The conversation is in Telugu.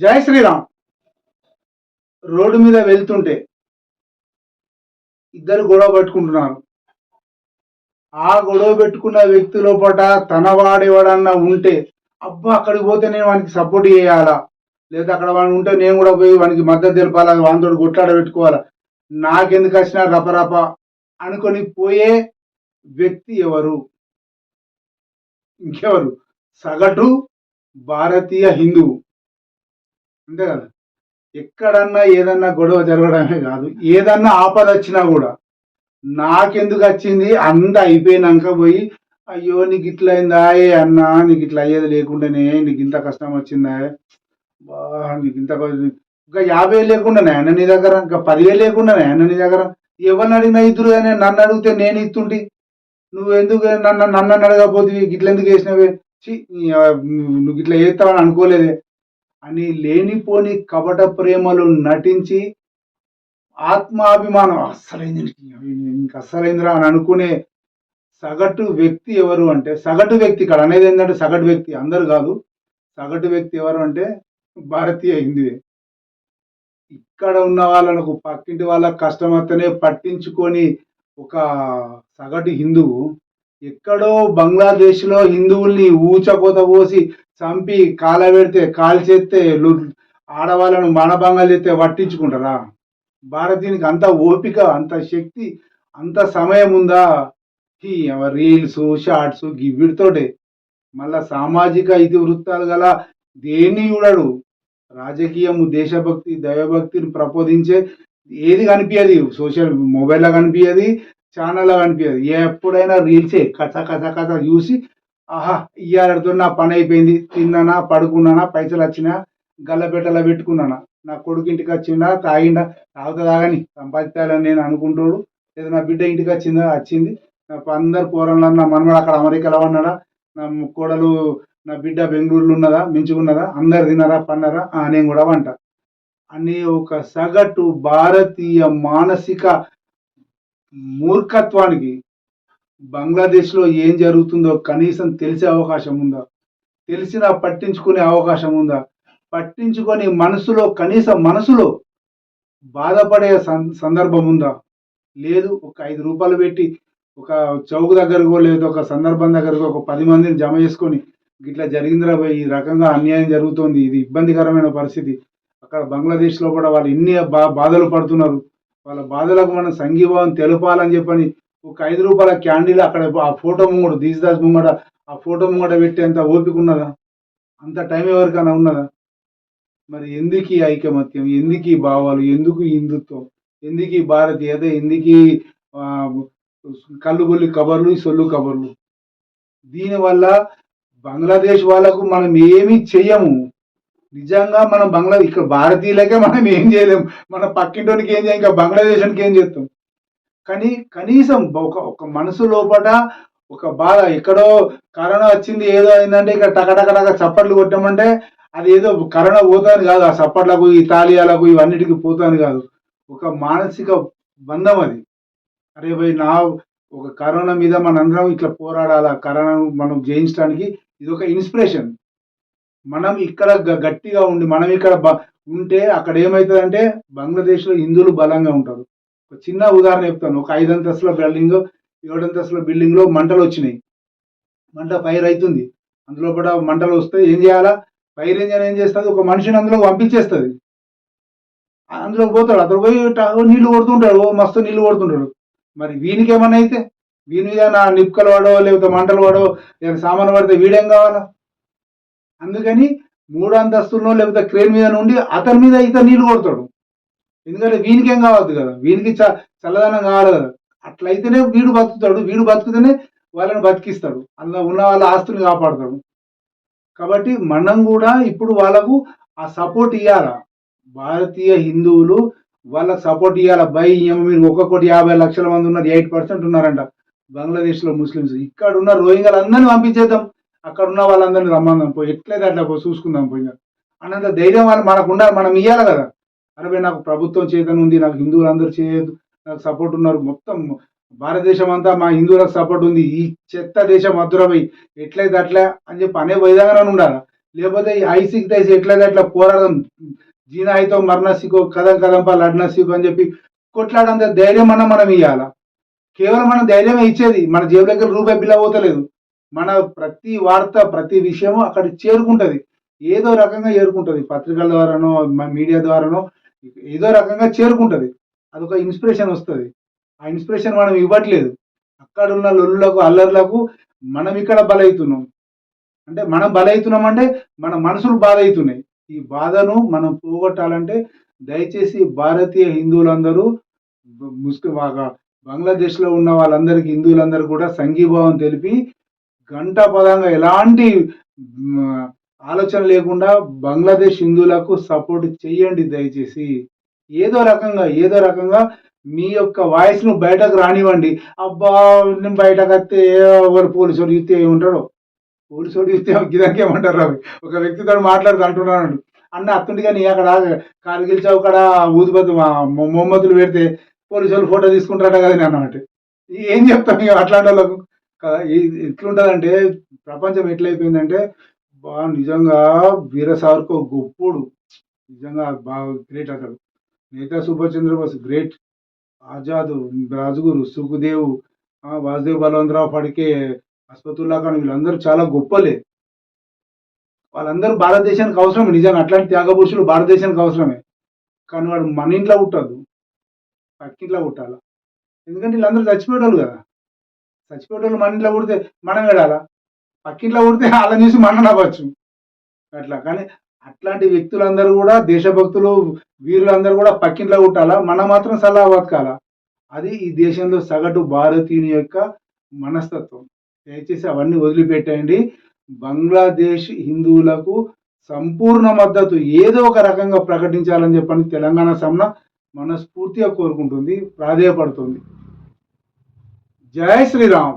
జై శ్రీరామ్. రోడ్డు మీద వెళ్తుంటే ఇద్దరు గొడవ పెట్టుకుంటున్నారు. ఆ గొడవ పెట్టుకున్న వ్యక్తి లోపల తన వాడేవాడన్నా ఉంటే అబ్బా అక్కడికి పోతే నేను వానికి సపోర్ట్ చేయాలా? లేదా అక్కడ వాడు ఉంటే నేను కూడా పోయి వానికి మద్దతు తెలపాలా? వానితో కొట్లాడ పెట్టుకోవాలా? నాకెందుకు వచ్చినా రపరప అనుకొని పోయే వ్యక్తి ఎవరు? ఇంకెవరు? సగటు భారతీయ హిందువు. అంతే కదా. ఎక్కడన్నా ఏదన్నా గొడవ జరగడమే కాదు. ఏదన్నా ఆపద వచ్చినా కూడా నాకెందుకు వచ్చింది? అంత అయిపోయినాక పోయి అయ్యో నీకు ఇట్లా అయిందా? ఏ అన్నా నీకు ఇట్లా అయ్యేది లేకుండానే నీకు ఇంత కష్టం వచ్చిందా? బా నీకు ఇంత కష్టం- ఇంకా యాభై లేకుండానే ఆయన నీ దగ్గర ఇంకా పదివేలు లేకుండానే ఆయన నీ దగ్గర ఎవరిని అడిగినా ఇద్దరు కానీ నన్ను అడిగితే నేను ఇస్తుంటి. నువ్వు ఎందుకు నన్ను నన్ను అడగకపోతే గిట్ల ఎందుకు వేసినవే చి నువ్వు ఇట్లా చేస్తావని అనుకోలేదే. అని లేనిపోని కపట ప్రేమలు నటించి ఆత్మాభిమానం. అస్సలైంది ఇంక అస్సలైందిరా అని అనుకునే సగటు వ్యక్తి ఎవరు అంటే సగటు వ్యక్తి ఇక్కడ అనేది ఏంటంటే సగటు వ్యక్తి అందరు కాదు. సగటు వ్యక్తి ఎవరు అంటే భారతీయ హిందువే ఇక్కడ ఉన్న వాళ్ళకు పక్కింటి వాళ్ళ కష్టం పట్టించుకొని ఒక సగటు హిందువు ఎక్కడో బంగ్లాదేశ్లో హిందువుల్ని ఊచకోత పోసి చంపి కాలబెడితే కాల్చేస్తే లు- ఆడవాళ్ళను మానభంగాలు చేస్తే పట్టించుకుంటారా? భారతీయునికి అంత ఓపిక అంత శక్తి అంత సమయం ఉందా? ఈ రీల్స్ షార్ట్స్ గివ్విడితోటే. మళ్ళా సామాజిక ఇతివృత్తాలు గల దేన్ని చూడడు? రాజకీయము దేశభక్తి దైవభక్తిని ప్రబోధించే ఏది కనిపించదు సోషల్ మొబైల్లో కనిపించదు ఛానల్లో కనిపించదు ఎప్పుడైనా రీల్సే కథ కథ కథ చూసి ఆహా ఇయ్యాలతో నా పని అయిపోయింది. తిన్నానా పడుకున్నానా పైసలు వచ్చినా గల్లపెట్టలా పెట్టుకున్నానా? నా కొడుకు ఇంటికి వచ్చిందా తాగిండా? తాగుతా తాగని సంపాదించాలని నేను అనుకుంటాడు. లేదా నా బిడ్డ ఇంటికి వచ్చిందా? వచ్చింది. నా అందరు పోరంలో నా మనమడు అక్కడ అమెరికాలో ఉన్నాడా? నా కోడలు నా బిడ్డ బెంగళూరులో ఉన్నదా? మించుకున్నదా? అందరు తిన్నారా పన్నారా నేను కూడా వంట. అనే ఒక సగటు భారతీయ మానసిక మూర్ఖత్వానికి బంగ్లాదేశ్లో ఏం జరుగుతుందో కనీసం తెలిసే అవకాశం ఉందా? తెలిసినా పట్టించుకునే అవకాశం ఉందా? పట్టించుకొని మనసులో కనీసం మనసులో బాధపడే సందర్భం ఉందా? లేదు ఒక ఐదు రూపాయలు పెట్టి ఒక చౌక్ దగ్గరకో లేదా ఒక సందర్భం దగ్గరకు ఒక పది మందిని జమ చేసుకొని ఇట్లా జరిగిందిరా ఈ రకంగా అన్యాయం జరుగుతోంది ఇది ఇబ్బందికరమైన పరిస్థితి. అక్కడ బంగ్లాదేశ్లో కూడా వాళ్ళు ఎన్ని బా బాధలు పడుతున్నారు? వాళ్ళ బాధలకు మనం సంఘీభావం తెలపాలని చెప్పని ఒక ఐదు రూపాయల క్యాండిల్ అక్కడ ఆ ఫోటో ముంగడు దీసదాస్ ముంగడ ఆ ఫోటో ముంగడ పెట్టేంత ఓపిక ఉన్నదా? అంత టైం ఎవరికైనా ఉన్నదా? మరి ఎందుకు ఈ ఐకమత్యం? ఎందుకు ఈ భావాలు? ఎందుకు హిందుత్వం? ఎందుకు ఈ భారతీయత ఎందుకు కళ్ళు బొల్లి కబర్లు ఈ సొల్లు కబర్లు? దీనివల్ల బంగ్లాదేశ్ వాళ్ళకు మనం ఏమీ చెయ్యము. నిజంగా మనం బంగ్లా ఇక్కడ భారతీయులకే మనం ఏం చేయలేము మన పక్కింటోనికి ఏం చేయం ఇంకా బంగ్లాదేశానికి ఏం చేస్తాం? కానీ కనీసం ఒక ఒక మనసు లోపట ఒక బాధ ఎక్కడో కరోనా వచ్చింది ఏదో అయిందంటే ఇక్కడ టకటకటక చప్పట్లు కొట్టామంటే అది ఏదో కరోనా పోతాను కాదు. ఆ చప్పట్లకు ఈ తాలియాలకు ఇవన్నిటికి పోతాను కాదు. ఒక మానసిక బంధం అది. అరే భయ్ నా ఒక కరోనా మీద మనందరం ఇట్లా పోరాడాలా? కరోనాను మనం జయించడానికి ఇది ఒక ఇన్స్పిరేషన్. మనం ఇక్కడ గ- గట్టిగా ఉండి మనం ఇక్కడ బ- ఉంటే అక్కడ ఏమవుతుందంటే బంగ్లాదేశ్లో హిందువులు బలంగా ఉంటారు. ఒక చిన్న ఉదాహరణ చెప్తాను. ఒక ఐదు అంతస్తుల బిల్డింగ్ ఏడు అంతస్తుల మంటలు వచ్చినాయి. మంట ఫైర్ అవుతుంది అందులో కూడా మంటలు వస్తే ఏం చేయాలా? ఫైర్ ఇంజన్ ఏం చేస్తుంది? ఒక మనిషిని అందులో పంపించేస్తుంది. అందులో పోతాడు. అతను పోయి నీళ్ళు కొడుతుంటాడు. ఓ మస్తు నీళ్ళు కొడుతుంటాడు. మరి వీనికి ఏమన్నా అయితే? వీని మీద నా నిప్పుకలు పడో లేకపోతే మంటలు వాడో ఏదైనా సామాను పడితే వీడేం కావాలా? అందుకని మూడు అంతస్తుల్లో లేకపోతే క్రేన్ మీద నుండి అతని మీద ఇతను నీళ్ళు కొడతాడు. ఎందుకంటే వీనికి ఏం కావద్దు కదా? వీనికి చ చల్లదనం కావాలి కదా? అట్లయితేనే వీడు బతుకుతాడు. వీడు బతుకుతేనే వాళ్ళని బతికిస్తాడు. అందులో ఉన్న వాళ్ళ ఆస్తుని కాపాడతాడు. కాబట్టి మనం కూడా ఇప్పుడు వాళ్ళకు ఆ సపోర్ట్ ఇవ్వాల భారతీయ హిందువులు వాళ్ళకి సపోర్ట్ ఇవ్వాలి బై ఏమో మీరు ఒక్కొక్కటి యాభై లక్షల మంది ఉన్నారు ఎయిట్ పర్సెంట్ ఉన్నారంట. బంగ్లాదేశ్లో ముస్లిమ్స్. ఇక్కడ ఉన్న రోహింగ్యాలు అందరినీ పంపించేద్దాం. అక్కడ ఉన్న వాళ్ళందరినీ రమ్మందాం పోయి. ఎట్లయితే అట్లా పోయి చూసుకుందాం పోయి అన్నంత ధైర్యం వాళ్ళు మనకు ఉండాలి మనం ఇవ్వాలి కదా. అరవై నాకు ప్రభుత్వం చేతను ఉంది నాకు హిందువులు అందరూ చేయదు నాకు సపోర్ట్ ఉన్నారు. మొత్తం భారతదేశం అంతా మా హిందువులకు సపోర్ట్ ఉంది. ఈ చెత్త దేశం మధురమై ఎట్లయితే అట్లా అని చెప్పి అనే విధంగానే ఉండాలి? లేకపోతే ఈ ఐసిక్ తైసి ఎట్లయితే అట్లా పోరాడదాం. జీనాయితో మరణ సిగో కథం కదంపా లడ్నసికో అని చెప్పి కొట్లాడంత ధైర్యం అన్న మనం ఇవ్వాలా కేవలం మనం ధైర్యమే ఇచ్చేది. మన జేబు దగ్గర రూపాయి బిల్ల పోతలేదు. మన ప్రతి వార్త ప్రతి విషయము అక్కడ చేరుకుంటుంది. ఏదో రకంగా చేరుకుంటుంది. పత్రికల ద్వారానో మీడియా ద్వారానో ఏదో రకంగా చేరుకుంటుంది. అదొక ఇన్స్పిరేషన్ వస్తుంది. ఆ ఇన్స్పిరేషన్ మనం ఇవ్వట్లేదు. అక్కడ ఉన్న లొల్లులకు అల్లర్లకు మనం ఇక్కడ బలవుతున్నాం అంటే మనం బలవుతున్నాం అంటే మన మనసులు బాధ అవుతున్నాయి ఈ బాధను మనం పోగొట్టాలంటే దయచేసి భారతీయ హిందువులందరూ బ- ముస్లిం బంగ్లాదేశ్లో ఉన్న వాళ్ళందరికీ హిందువులందరూ కూడా సంఘీభావం తెలిపి గంట పదంగా ఎలాంటి ఆలోచన లేకుండా బంగ్లాదేశ్ హిందువులకు సపోర్ట్ చేయండి దయచేసి. ఏదో రకంగా ఏదో రకంగా మీ యొక్క వాయిస్ను బయటకు రానివ్వండి. అబ్బా నేను బయటకు వస్తే ఎవరు పోలీసు వాడు చూస్తే ఏముంటాడో? పోలీసు వాడు చూస్తే గిదానికి ఏమంటారు అవి? ఒక వ్యక్తితో మాట్లాడుతూ అంటున్నాను అన్న అత్తుండి కానీ అక్కడ కార్గిల్ చౌక్ కాడ ఊదుబద్దు మొమ్మతులు పెడితే పోలీసు వాళ్ళు ఫోటో తీసుకుంటారట కదా నేను అన్నమాట. ఏం చెప్తాం ఇక అట్లాంటి వాళ్ళకు? ఎట్లుండాలంటే ప్రపంచం ఎట్లయిపోయిందంటే బా నిజంగా వీరసార్కో గొప్పోడు. నిజంగా బాగా గ్రేట్ అతడు. నేతా సుభాష్ చంద్రబోస్ గ్రేట్. ఆజాద్ రాజుగురు సుఖదేవ్ వాసుదేవ్ బలవంతరావు పడికే అస్ఫతుల్లా ఖాన్ వీళ్ళందరూ చాలా గొప్పలే. వాళ్ళందరూ భారతదేశానికి అవసరమే. నిజంగా అట్లాంటి త్యాగపురుషులు భారతదేశానికి అవసరమే. కానీ వాడు మన ఇంట్లో పుట్టద్దు. పక్కింట్లో పుట్టాల? ఎందుకంటే వీళ్ళందరూ చచ్చిపోయేటోళ్ళు కదా. చచ్చిపోయేటోళ్ళు మన ఇంట్లో పుడితే మనం ఏడాలా పక్కింట్లో పుడితే వాళ్ళని చూసి మనం నవ్వచ్చు. అట్లా. కానీ అట్లాంటి వ్యక్తులందరూ కూడా దేశభక్తులు వీరులందరూ కూడా పక్కింట్లో పుట్టాలా? మనం మాత్రం సలహా బతకాల? అది ఈ దేశంలో సగటు భారతీయుని యొక్క మనస్తత్వం. దయచేసి అవన్నీ వదిలిపెట్టండి బంగ్లాదేశ్ హిందువులకు సంపూర్ణ మద్దతు ఏదో ఒక రకంగా ప్రకటించాలని చెప్పని తెలంగాణ సమ్న మనస్ఫూర్తిగా కోరుకుంటుంది ప్రాధేయపడుతుంది. జై శ్రీరామ్